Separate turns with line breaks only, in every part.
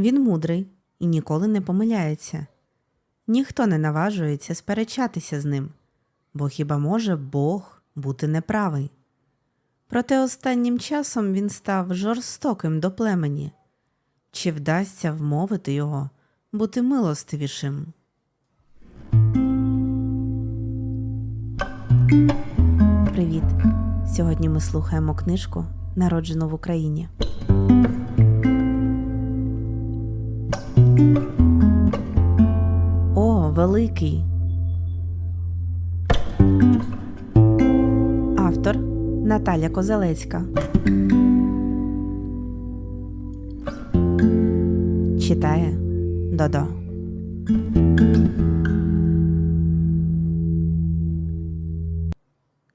Він мудрий і ніколи не помиляється. Ніхто не наважується сперечатися з ним, бо хіба може Бог бути неправий? Проте останнім часом він став жорстоким до племені. Чи вдасться вмовити його бути милостивішим? Привіт! Сьогодні ми слухаємо книжку Народжену в Україні. О, великий. Автор Наталя Козелецька. Читає Додо.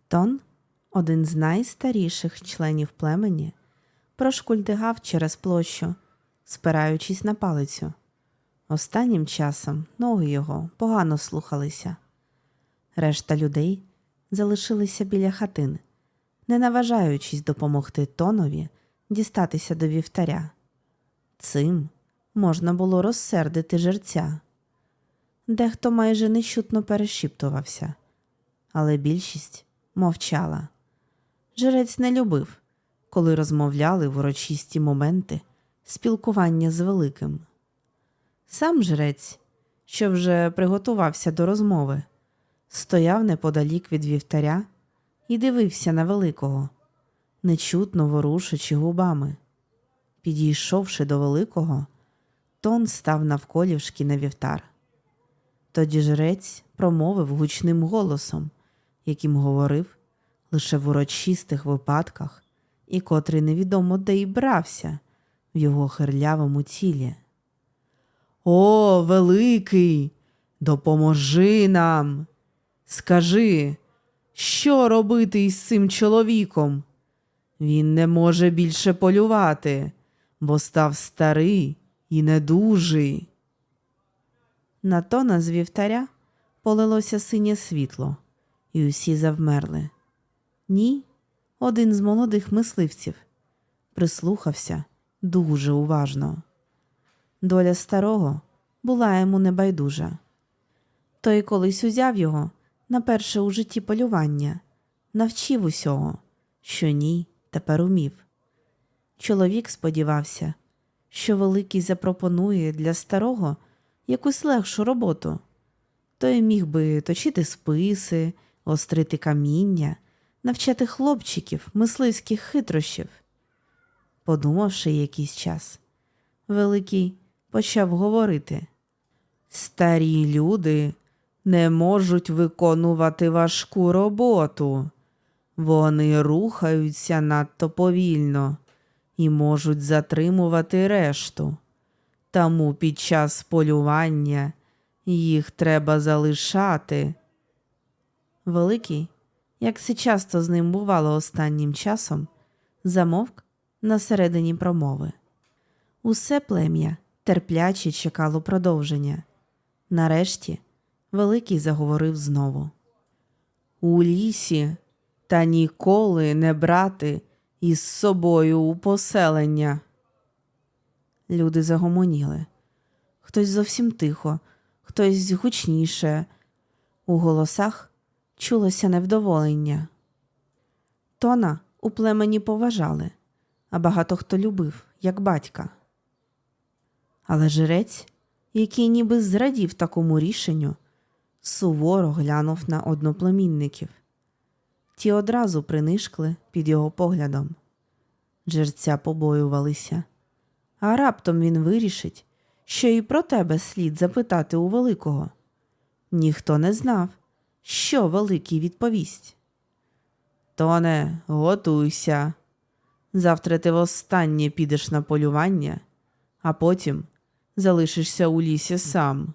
Тон, один з найстаріших членів племені, прошкульдигав через площу, спираючись на палицю. Останнім часом ноги його погано слухалися. Решта людей залишилися біля хатин, не наважаючись допомогти тонові дістатися до вівтаря. Цим можна було розсердити жерця. Дехто майже нечутно перешіптувався, але більшість мовчала. Жрець не любив, коли розмовляли в урочисті моменти спілкування з великим. Сам жрець, що вже приготувався до розмови, стояв неподалік від вівтаря і дивився на великого, нечутно ворушачи губами. Підійшовши до великого, тон став навколішки на вівтар. Тоді жрець промовив гучним голосом, яким говорив лише в урочистих випадках, і котрий невідомо де й брався в його хирлявому тілі. О, великий, допоможи нам. Скажи, що робити із цим чоловіком? Він не може більше полювати, бо став старий і недужий. На тона з вівтаря полилося синє світло, і усі завмерли. Ні, один з молодих мисливців прислухався дуже уважно. Доля старого була йому небайдужа. Той колись узяв його на перше у житті полювання, навчив усього, що ні, тепер умів. Чоловік сподівався, що великий запропонує для старого якусь легшу роботу. Той міг би точити списи, острити каміння, навчати хлопчиків мисливських хитрощів. Подумавши якийсь час, Великий почав говорити. Старі люди не можуть виконувати важку роботу. Вони рухаються надто повільно і можуть затримувати решту. Тому під час полювання їх треба залишати. Великий, як це часто з ним бувало останнім часом, замовк на середині промови. Усе плем'я терпляче чекало продовження. Нарешті Великий заговорив знову. У лісі та ніколи не брати із собою у поселення. Люди загомоніли. Хтось зовсім тихо, хтось гучніше. У голосах чулося невдоволення. Тона у племені поважали, а багато хто любив, як батька. Але жрець, який ніби зрадів такому рішенню, суворо глянув на одноплемінників. Ті одразу принишкли під його поглядом. Жерця побоювалися, а раптом він вирішить, що і про тебе слід запитати у великого. Ніхто не знав, що великий відповість. Тоне, готуйся. Завтра ти востаннє підеш на полювання, а потім залишишся у лісі сам.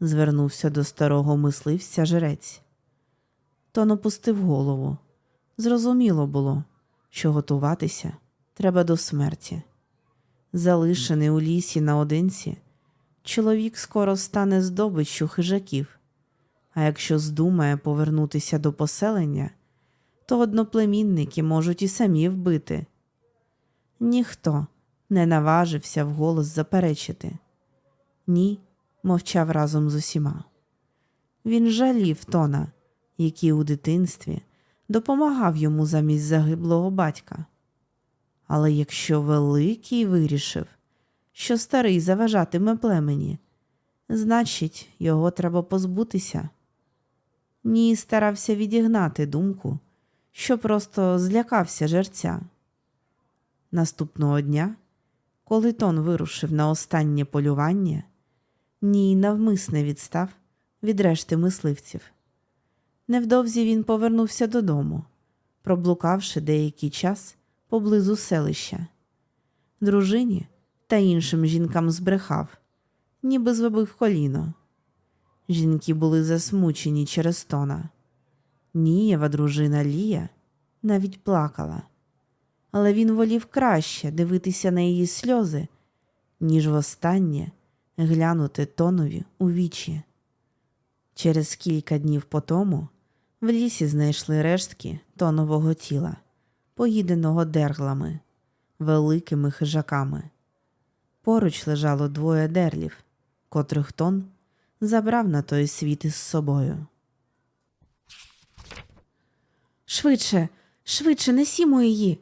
Звернувся до старого мисливця жрець. Тон опустив голову. Зрозуміло було, що готуватися треба до смерті. Залишений у лісі наодинці, чоловік скоро стане здобиччю хижаків, а якщо здумає повернутися до поселення, то одноплемінники можуть і самі вбити. Ніхто не наважився вголос заперечити. Ні, мовчав разом з усіма. Він жалів Тона, який у дитинстві допомагав йому замість загиблого батька. Але якщо великий вирішив, що старий заважатиме племені, значить, його треба позбутися. Ні старався відігнати думку, що просто злякався жерця. Наступного дня, коли Тон вирушив на останнє полювання, Ній навмисне відстав від решти мисливців. Невдовзі він повернувся додому, проблукавши деякий час поблизу селища. Дружині та іншим жінкам збрехав, ніби зробив коліно. Жінки були засмучені через тона. Нієва дружина Лія навіть плакала, але він волів краще дивитися на її сльози, ніж востаннє глянути тонові у вічі. Через кілька днів по тому в лісі знайшли рештки тонового тіла, поїденого дерглами, великими хижаками. Поруч лежало двоє дерлів, котрих тон забрав на той світ із собою. Швидше, швидше несімо її.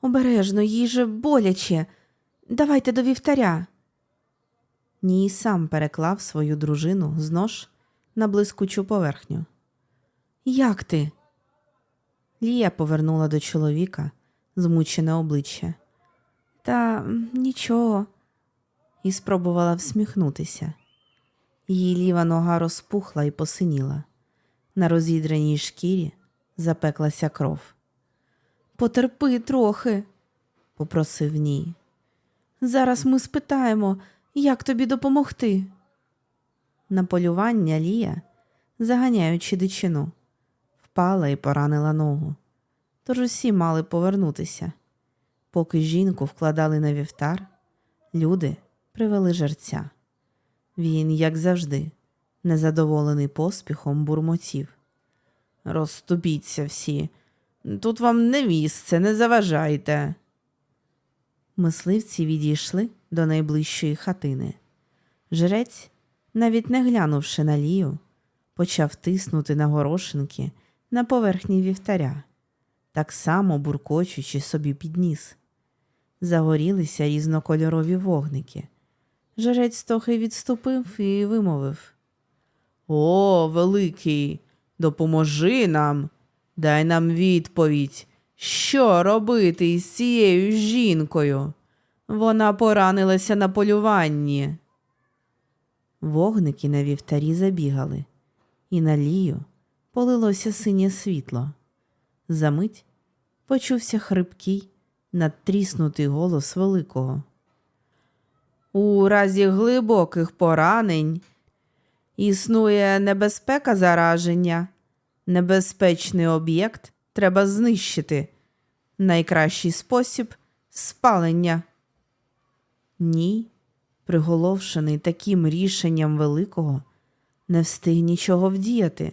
Обережно, їй же боляче. Давайте до вівтаря. Ній сам переклав свою дружину з нож на блискучу поверхню. Як ти? Лія повернула до чоловіка змучене обличчя. Та нічого, і спробувала всміхнутися. Її ліва нога розпухла і посиніла. На розідреній шкірі запеклася кров. Потерпи трохи, попросив ній. Зараз ми спитаємо, як тобі допомогти. На полювання Лія, заганяючи дичину, впала і поранила ногу. Тож усі мали повернутися. Поки жінку вкладали на вівтар, люди привели жерця. Він, як завжди, незадоволений поспіхом бурмотів. Розступіться всі. Тут вам не місце, не заважайте. Мисливці відійшли до найближчої хатини. Жрець, навіть не глянувши на лію, почав тиснути на горошинки на поверхні вівтаря, так само буркочучи собі під ніс. Загорілися різнокольорові вогники. Жрець трохи відступив і вимовив О, великий, допоможи нам, дай нам відповідь, що робити із цією жінкою. Вона поранилася на полюванні. Вогники на вівтарі забігали, і на лію полилося синє світло. Замить почувся хрипкий, надтріснутий голос великого. У разі глибоких поранень існує небезпека зараження. Небезпечний об'єкт треба знищити. Найкращий спосіб спалення. Ні, приголовшений таким рішенням великого, не встиг нічого вдіяти.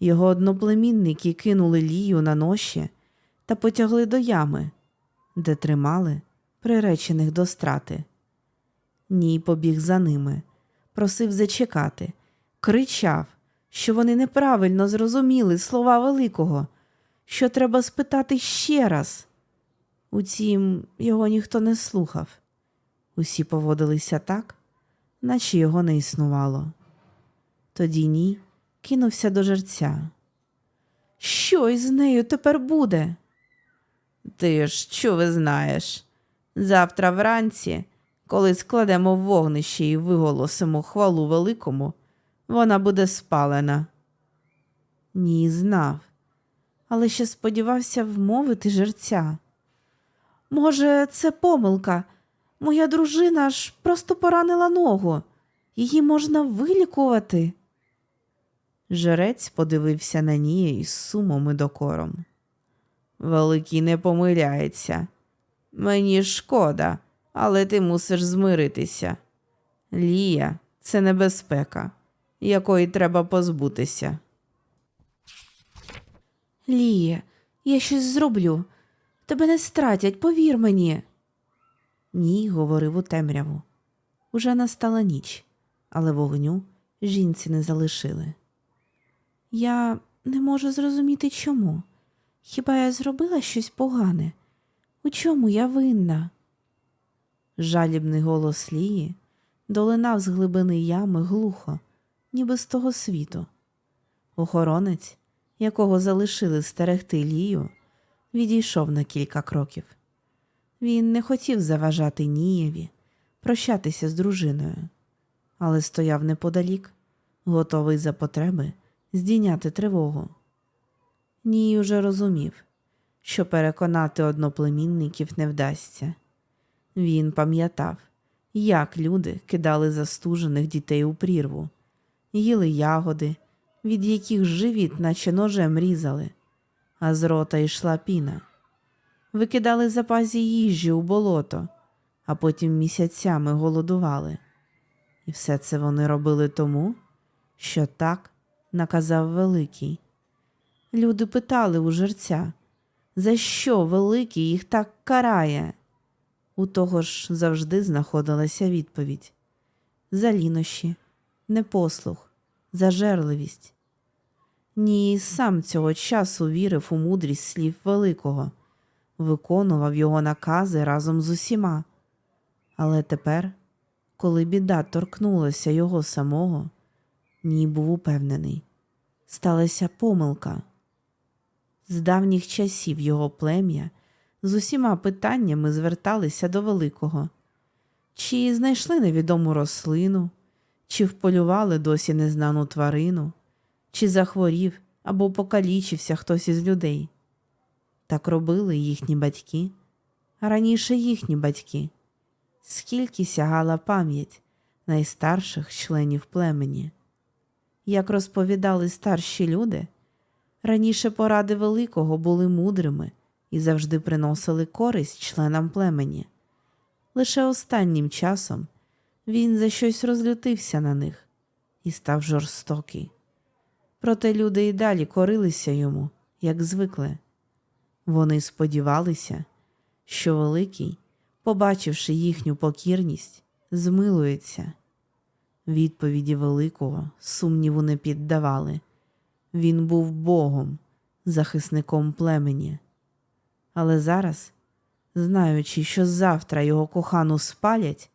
Його одноплемінники кинули лію на ноші та потягли до ями, де тримали приречених до страти. Ній побіг за ними, просив зачекати, кричав, що вони неправильно зрозуміли слова великого, що треба спитати ще раз. Утім, його ніхто не слухав. Усі поводилися так, наче його не існувало. Тоді ні кинувся до жерця. Що із нею тепер буде? Ти ж що ви знаєш? Завтра вранці, коли складемо вогнище і виголосимо хвалу великому, вона буде спалена. Ні, знав, але ще сподівався вмовити жерця. Може, це помилка. Моя дружина ж просто поранила ногу. Її можна вилікувати. Жрець подивився на Нія із сумом і докором. Великий не помиляється. Мені шкода, але ти мусиш змиритися. Лія це небезпека, якої треба позбутися. Лія, я щось зроблю. Тебе не стратять, повір мені. Ній говорив у темряву. Уже настала ніч, але вогню жінці не залишили. Я не можу зрозуміти чому. Хіба я зробила щось погане? У чому я винна? Жалібний голос Лії долинав з глибини ями глухо, ніби з того світу. Охоронець, якого залишили стерегти Лію, відійшов на кілька кроків. Він не хотів заважати Нієві, прощатися з дружиною, але стояв неподалік, готовий за потреби здійняти тривогу. Ній уже розумів, що переконати одноплемінників не вдасться. Він пам'ятав, як люди кидали застужених дітей у прірву, їли ягоди, від яких живіт, наче ножем різали, а з рота йшла піна. Викидали запасі їжі у болото, а потім місяцями голодували. І все це вони робили тому, що так наказав Великий. Люди питали у жерця, за що Великий їх так карає? У того ж завжди знаходилася відповідь за лінощі, непослух, зажерливість. Ні, сам цього часу вірив у мудрість слів Великого, виконував його накази разом з усіма. Але тепер, коли біда торкнулася його самого, Ній був упевнений. Сталася помилка. З давніх часів його плем'я з усіма питаннями зверталися до Великого. Чи знайшли невідому рослину, чи вполювали досі незнану тварину, чи захворів або покалічився хтось із людей. Так робили їхні батьки, а раніше їхні батьки. Скільки сягала пам'ять найстарших членів племені. Як розповідали старші люди, раніше поради великого були мудрими і завжди приносили користь членам племені. Лише останнім часом він за щось розлютився на них і став жорстокий. Проте люди й далі корилися йому, як звикли. Вони сподівалися, що Великий, побачивши їхню покірність, змилується. Відповіді Великого сумніву не піддавали. Він був Богом, захисником племені. Але зараз, знаючи, що завтра його кохану спалять,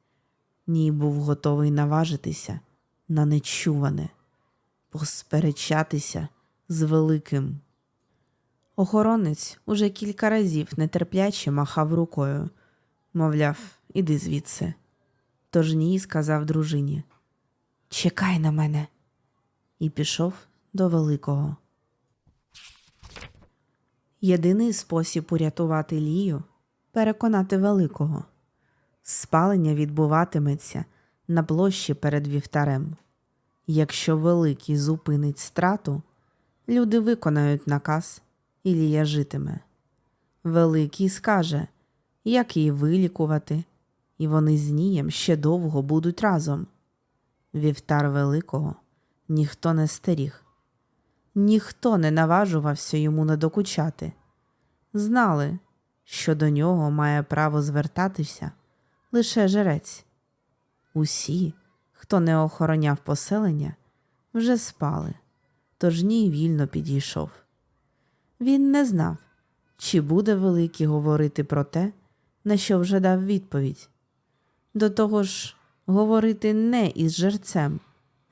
Ній був готовий наважитися на нечуване, посперечатися з великим. Охоронець уже кілька разів нетерпляче махав рукою, мовляв, іди звідси. Тож Ній сказав дружині Чекай на мене, і пішов до великого. Єдиний спосіб урятувати Лію переконати великого. Спалення відбуватиметься на площі перед вівтарем. Якщо великий зупинить страту, люди виконають наказ, і Лія житиме. Великий скаже, як її вилікувати, і вони з Нієм ще довго будуть разом. Вівтар великого ніхто не стеріг, ніхто не наважувався йому надокучати. Знали, що до нього має право звертатися лише жрець. Усі, хто не охороняв поселення, вже спали, тож Ній вільно підійшов. Він не знав, чи буде великий говорити про те, на що вже дав відповідь. До того ж, говорити не із жерцем,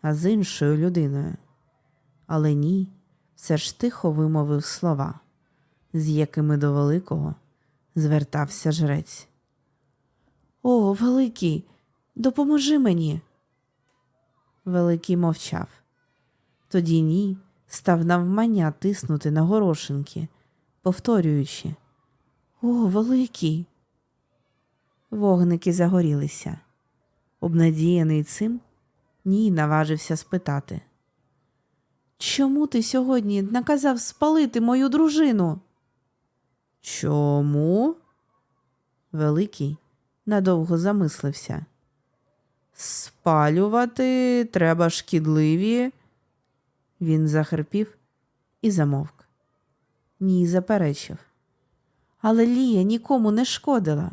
а з іншою людиною. Але ні, все ж тихо вимовив слова, з якими до великого звертався жрець. О, великий, допоможи мені. Великий мовчав. Тоді ні став навмання тиснути на горошинки, повторюючи О, великий. Вогники загорілися. Обнадіяний цим, Ній наважився спитати. Чому ти сьогодні наказав спалити мою дружину? Чому? Великий надовго замислився. Спалювати треба шкідливі. Він захрипів і замовк. Ній заперечив. Але Лія нікому не шкодила.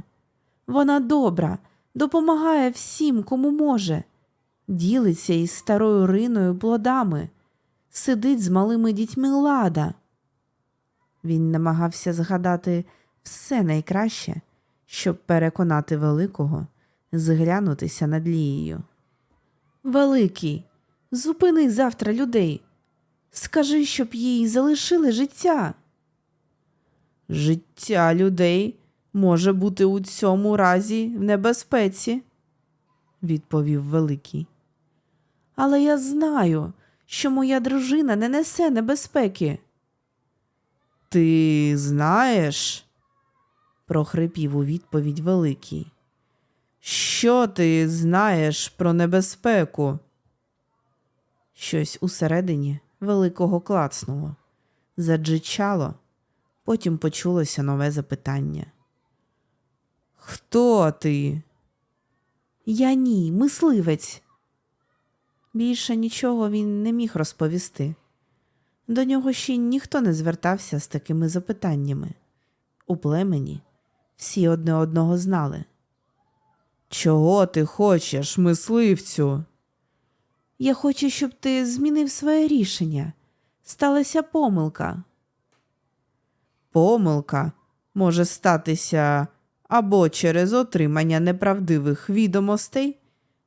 Вона добра, допомагає всім, кому може, ділиться із старою риною плодами, сидить з малими дітьми лада. Він намагався згадати все найкраще, щоб переконати великого зглянутися над Лією. Великий, зупини завтра людей. Скажи, щоб їй залишили життя. Життя людей може бути у цьому разі в небезпеці, відповів Великий. Але я знаю, що моя дружина не несе небезпеки. Ти знаєш? Прохрипів у відповідь Великий. Що ти знаєш про небезпеку? Щось усередині великого клацнуло, заджичало, потім почулося нове запитання. Хто ти? Я ні, мисливець. Більше нічого він не міг розповісти. До нього ще ніхто не звертався з такими запитаннями. У племені всі одне одного знали. Чого ти хочеш, мисливцю? Я хочу, щоб ти змінив своє рішення. Сталася помилка. Помилка може статися або через отримання неправдивих відомостей,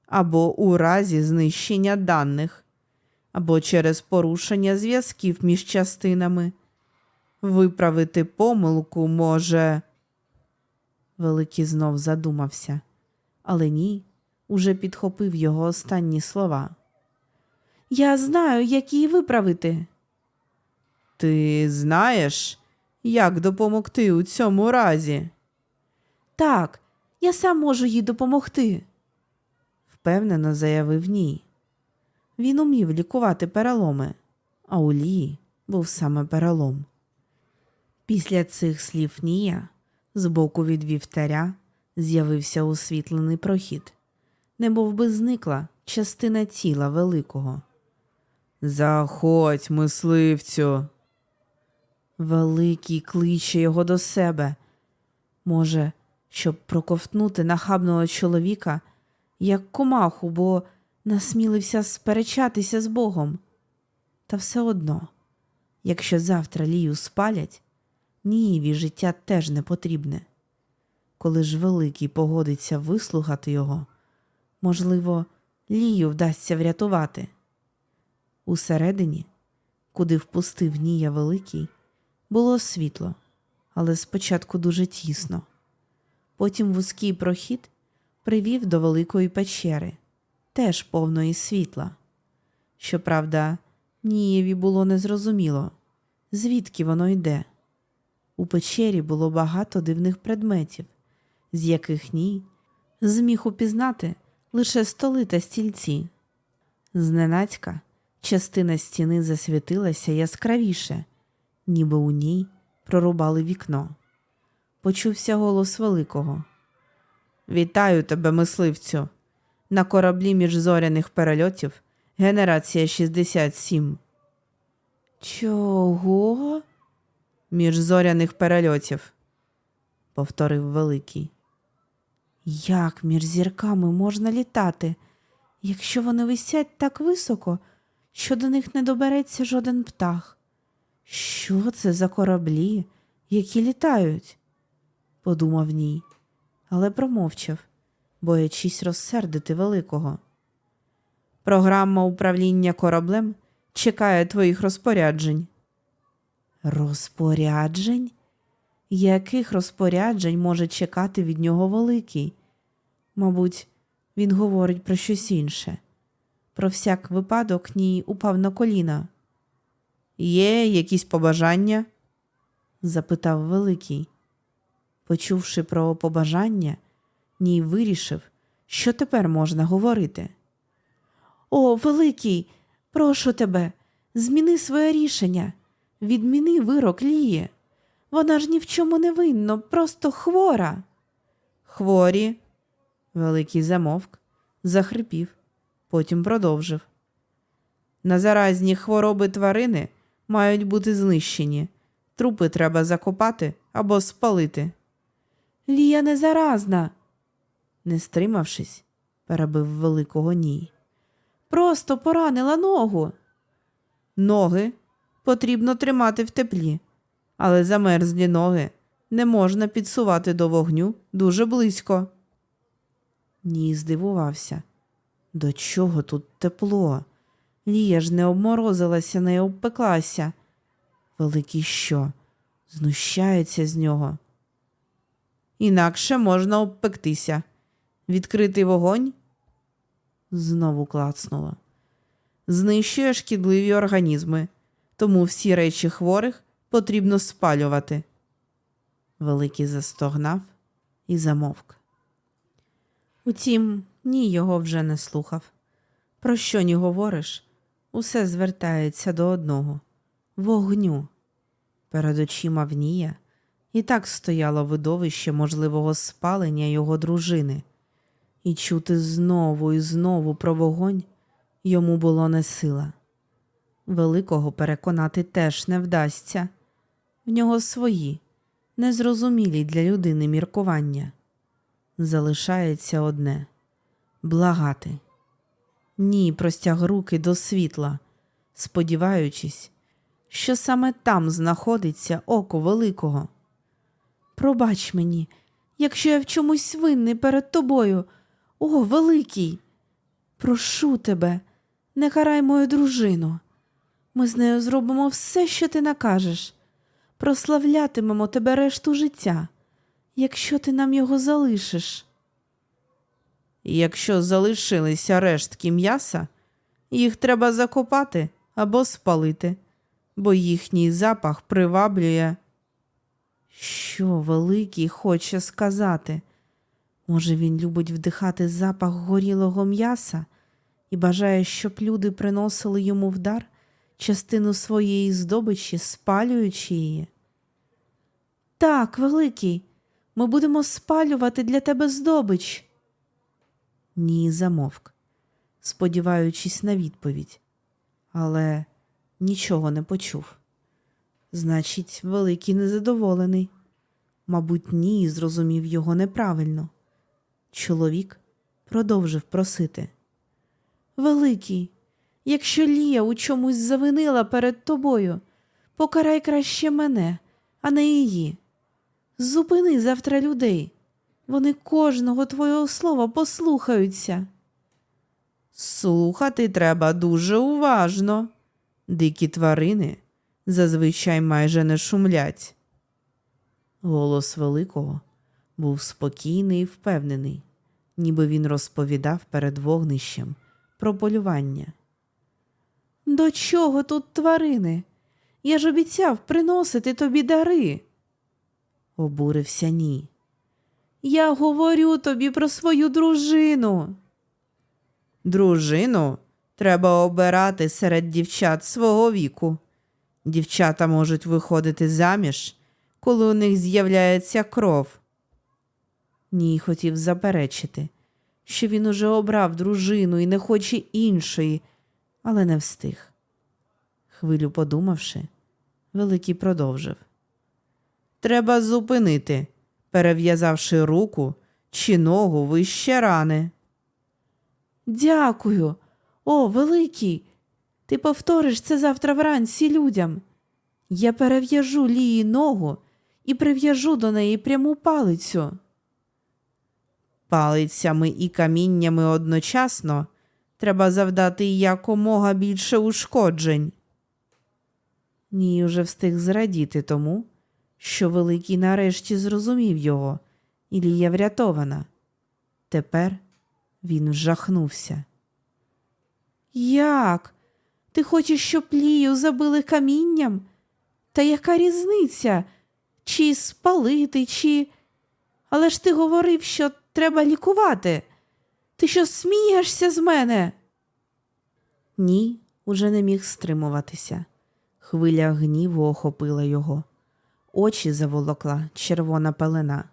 або у разі знищення даних, або через порушення зв'язків між частинами. Виправити помилку може. Великий знов задумався, але ні, уже підхопив його останні слова. Я знаю, як її виправити. Ти знаєш, як допомогти у цьому разі? Так, я сам можу їй допомогти, впевнено заявив ні. Він умів лікувати переломи, а у Лії був саме перелом. Після цих слів Нія збоку від вівтаря з'явився освітлений прохід, немов би зникла частина тіла великого. Заходь, мисливцю. Великий кличе його до себе. Може, щоб проковтнути нахабного чоловіка, як комаху, бо насмілився сперечатися з Богом. Та все одно, якщо завтра Лію спалять, Нієві життя теж не потрібне. Коли ж великий погодиться вислухати його, можливо, Лію вдасться врятувати. Усередині, куди впустив Нія Великий, було світло, але спочатку дуже тісно. Потім вузький прохід привів до великої печери, теж повної світла. Щоправда, Нієві було незрозуміло, звідки воно йде. У печері було багато дивних предметів, з яких Ній зміг упізнати лише столи та стільці. Зненацька частина стіни засвітилася яскравіше, ніби у ній прорубали вікно. Почувся голос великого. Вітаю тебе, мисливцю. На кораблі міжзоряних перельотів генерація 67. Чого? Міжзоряних перельотів, повторив великий. Як між зірками можна літати, якщо вони висять так високо, що до них не добереться жоден птах? Що це за кораблі, які літають? подумав ній, але промовчав, боячись розсердити великого. Програма управління кораблем чекає твоїх розпоряджень. Розпоряджень? Яких розпоряджень може чекати від нього великий? Мабуть, він говорить про щось інше. Про всяк випадок ній упав на коліна. Є якісь побажання? запитав Великий. Почувши про побажання, Ній вирішив, що тепер можна говорити. О, Великий, прошу тебе, зміни своє рішення, відміни вирок Лії. Вона ж ні в чому не винна, просто хвора. Хворі. Великий замовк, захрипів, потім продовжив. На заразні хвороби тварини мають бути знищені. Трупи треба закопати або спалити. Лія не заразна, Не стримавшись, перебив великого ній. Просто поранила ногу. Ноги потрібно тримати в теплі, але замерзлі ноги не можна підсувати до вогню дуже близько. Ній здивувався. До чого тут тепло? Лія ж не обморозилася, не обпеклася. Великий що? Знущається з нього. Інакше можна обпектися. Відкритий вогонь знову клацнуло. Знищує шкідливі організми, тому всі речі хворих потрібно спалювати. Великий застогнав і замовк. Утім, ні його вже не слухав. Про що ні говориш, усе звертається до одного вогню. Перед очима внія і так стояло видовище можливого спалення його дружини, і чути знову і знову про вогонь йому було не сила. Великого переконати теж не вдасться. В нього свої, незрозумілі для людини міркування. Залишається одне благати. Ні, простяг руки до світла, сподіваючись, що саме там знаходиться око великого. Пробач мені, якщо я в чомусь винний перед тобою, о, великий. Прошу тебе, не карай мою дружину. Ми з нею зробимо все, що ти накажеш. Прославлятимемо тебе решту життя, якщо ти нам його залишиш. Якщо залишилися рештки м'яса, їх треба закопати або спалити, бо їхній запах приваблює. Що великий хоче сказати? Може, він любить вдихати запах горілого м'яса і бажає, щоб люди приносили йому в дар частину своєї здобичі, спалюючи її. Так, великий, ми будемо спалювати для тебе здобич. Ні, замовк, сподіваючись на відповідь, але нічого не почув. Значить, великий незадоволений. Мабуть, ні, зрозумів його неправильно. Чоловік продовжив просити. Великий, якщо Лія у чомусь завинила перед тобою, покарай краще мене, а не її. Зупини завтра людей. Вони кожного твого слова послухаються. Слухати треба дуже уважно. Дикі тварини зазвичай майже не шумлять. Голос великого був спокійний і впевнений, ніби він розповідав перед вогнищем про полювання. До чого тут тварини? Я ж обіцяв приносити тобі дари. Обурився ні. Я говорю тобі про свою дружину. Дружину треба обирати серед дівчат свого віку. Дівчата можуть виходити заміж, коли у них з'являється кров. Ній хотів заперечити, що він уже обрав дружину і не хоче іншої, але не встиг. Хвилю подумавши, Великий продовжив. Треба зупинити, перев'язавши руку чи ногу вище рани. Дякую. О, великий. Ти повториш це завтра вранці людям. Я перев'яжу лії ногу і прив'яжу до неї пряму палицю. Палицями і каміннями одночасно треба завдати якомога більше ушкоджень. Ній уже встиг зрадіти тому, що Великий нарешті зрозумів його, і Лія врятована. Тепер він вжахнувся. Як? Ти хочеш, щоб Лію забили камінням? Та яка різниця? Чи спалити, чи. Але ж ти говорив, що треба лікувати. Ти що смієшся з мене? Ні, уже не міг стримуватися. Хвиля гніву охопила його. Очі заволокла червона пелена.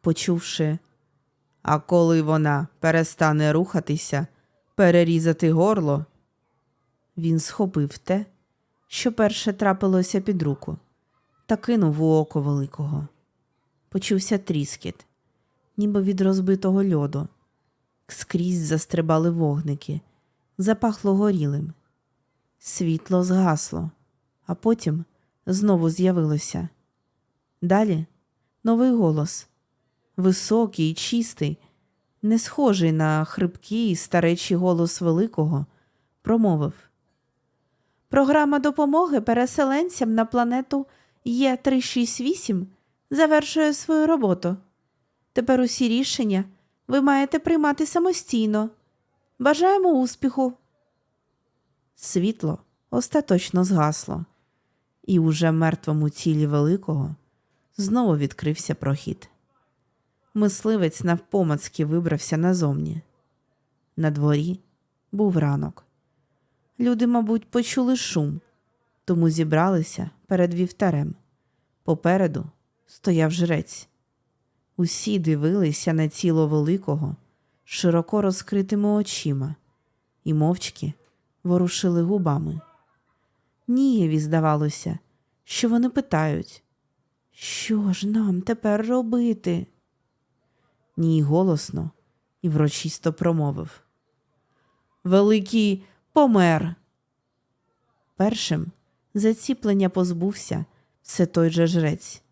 Почувши, а коли вона перестане рухатися, перерізати горло, він схопив те, що перше трапилося під руку, та кинув у око великого. Почувся тріскіт, ніби від розбитого льоду. Скрізь застрибали вогники, запахло горілим. Світло згасло, а потім знову з'явилося. Далі новий голос, високий чистий, не схожий на хрипкий старечий голос великого, промовив. Програма допомоги переселенцям на планету Є368 завершує свою роботу. Тепер усі рішення ви маєте приймати самостійно. Бажаємо успіху. Світло остаточно згасло, і уже мертвому тілі великого знову відкрився прохід. Мисливець навпомацьки вибрався назовні. На дворі був ранок. Люди, мабуть, почули шум, тому зібралися перед вівтарем. Попереду стояв жрець. Усі дивилися на тіло великого широко розкритими очима і мовчки ворушили губами. Нієві здавалося, що вони питають, що ж нам тепер робити? Ній голосно і врочисто промовив. Великий помер. Першим заціплення позбувся все той же жрець.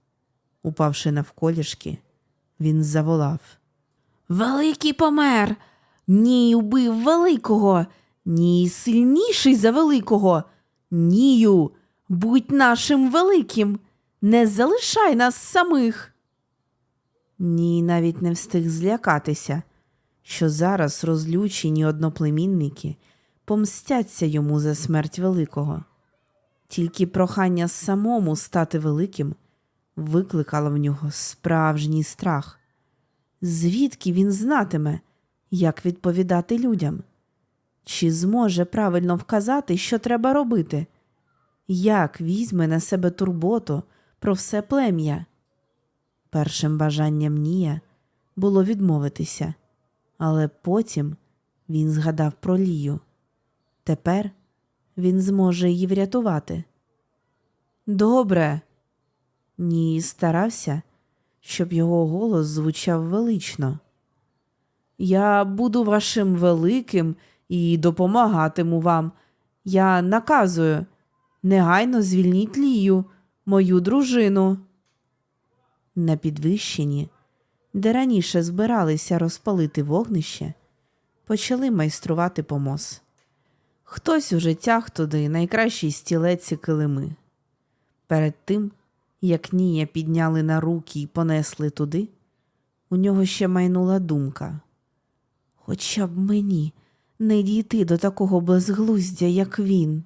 Упавши навколішки, він заволав. Великий помер. Ній убив великого. Ній сильніший за великого. Нію, будь нашим великим. Не залишай нас самих. Ній навіть не встиг злякатися, що зараз розлючені одноплемінники помстяться йому за смерть великого. Тільки прохання самому стати великим викликало в нього справжній страх. Звідки він знатиме, як відповідати людям? Чи зможе правильно вказати, що треба робити? Як візьме на себе турботу про все плем'я? Першим бажанням Нія було відмовитися, але потім він згадав про Лію. Тепер він зможе її врятувати. Добре. Ній старався, щоб його голос звучав велично. Я буду вашим великим і допомагатиму вам. Я наказую, негайно звільніть Лію, мою дружину. На підвищенні, де раніше збиралися розпалити вогнище, почали майструвати помоз. Хтось уже тяг туди найкращі стілець і килими. Перед тим, як Нія підняли на руки і понесли туди, у нього ще майнула думка. Хоча б мені не дійти до такого безглуздя, як він.